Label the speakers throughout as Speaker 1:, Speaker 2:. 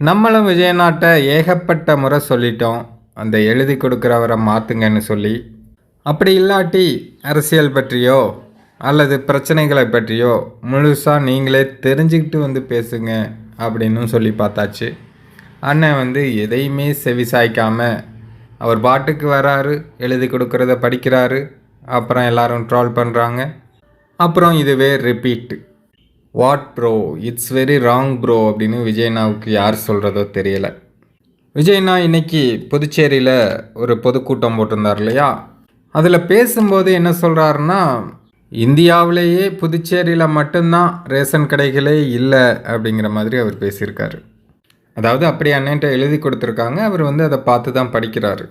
Speaker 1: நம்மளும் விஜயநாட்டை ஏகப்பட்ட முறை சொல்லிட்டோம். அந்த எழுதி கொடுக்குறவரை மாற்றுங்கன்னு சொல்லி. அப்படி இல்லாட்டி அரசியல் பற்றியோ அல்லது பிரச்சனைகளை பற்றியோ முழுசாக நீங்களே தெரிஞ்சுக்கிட்டு வந்து பேசுங்க அப்படின்னு சொல்லி பார்த்தாச்சு. அண்ணன் வந்து எதையுமே செவிசாய்க்காமல் அவர் பாட்டுக்கு வராரு எழுதி கொடுக்குறத படிக்கிறாரு அப்புறம் எல்லாரும் ட்ரால் பண்ணுறாங்க அப்புறம் இதுவே repeat what bro it's very wrong bro அப்படின்னு விஜயண்ணாவுக்கு யார் சொல்கிறதோ தெரியல. விஜயண்ணா இன்னைக்கு புதுச்சேரியில் ஒரு பொதுக்கூட்டம் போட்டிருந்தார் இல்லையா? அதில் பேசும்போது என்ன சொல்கிறாருன்னா இந்தியாவிலேயே புதுச்சேரியில் மட்டும்தான் ரேஷன் கடைகளே இல்லை அப்படிங்கிற மாதிரி அவர் பேசியிருக்காரு. அதாவது அப்படி அண்ணன்ட்ட எழுதி கொடுத்துருக்காங்க. அவர் வந்து அதை பார்த்து தான் படிக்கிறாரு.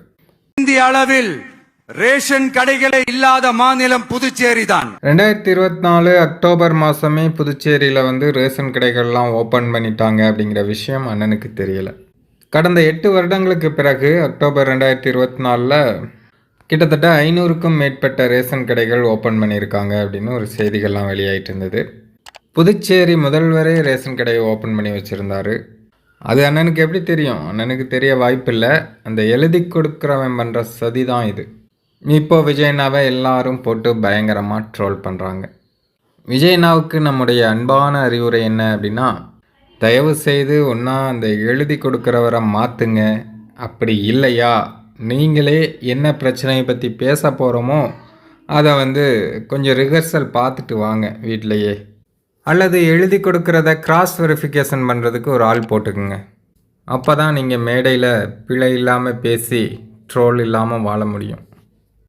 Speaker 2: இந்திய அளவில் ரேஷன் கடைகளே இல்லாத மாநிலம் புதுச்சேரி தான்.
Speaker 1: ரெண்டாயிரத்தி இருபத்தி நாலு அக்டோபர் மாதமே புதுச்சேரியில் வந்து ரேஷன் கடைகள்லாம் ஓப்பன் பண்ணிட்டாங்க அப்படிங்கிற விஷயம் அண்ணனுக்கு தெரியல. கடந்த எட்டு வருடங்களுக்கு பிறகு அக்டோபர் ரெண்டாயிரத்தி இருபத்தி நாலில் கிட்டத்தட்ட ஐநூறுக்கும் மேற்பட்ட ரேஷன் கடைகள் ஓப்பன் பண்ணியிருக்காங்க அப்படின்னு ஒரு செய்திகள்லாம் வெளியாயிட்டு இருந்தது. புதுச்சேரி முதல்வரே ரேஷன் கடையை ஓப்பன் பண்ணி வச்சுருந்தாரு. அது அண்ணனுக்கு எப்படி தெரியும்? அண்ணனுக்கு தெரிய வாய்ப்பில்லை. அந்த எழுதி கொடுக்குறவன் பண்ணுற சதி தான் இது. இப்போ விஜய்னாவை எல்லாரும் போட்டு பயங்கரமாக ட்ரோல் பண்ணுறாங்க விஜய்னாவுக்கு நம்முடைய அன்பான அறிவுரை என்ன அப்படின்னா தயவு செய்து ஒன்றா அந்த எழுதி கொடுக்குறவரை மாற்றுங்க அப்படி இல்லையா? நீங்களே என்ன பிரச்சனையை பற்றி பேச போகிறோமோ அதை வந்து கொஞ்சம் ரிஹர்சல் பார்த்துட்டு வாங்க வீட்டிலையே. அல்லது எழுதி கொடுக்குறத கிராஸ் வெரிஃபிகேஷன் பண்ணுறதுக்கு ஒரு ஆள் போட்டுக்குங்க. அப்போ தான் நீங்கள் மேடையில் பிழை இல்லாமல் பேசி ட்ரோல் இல்லாமல் வாழ முடியும்.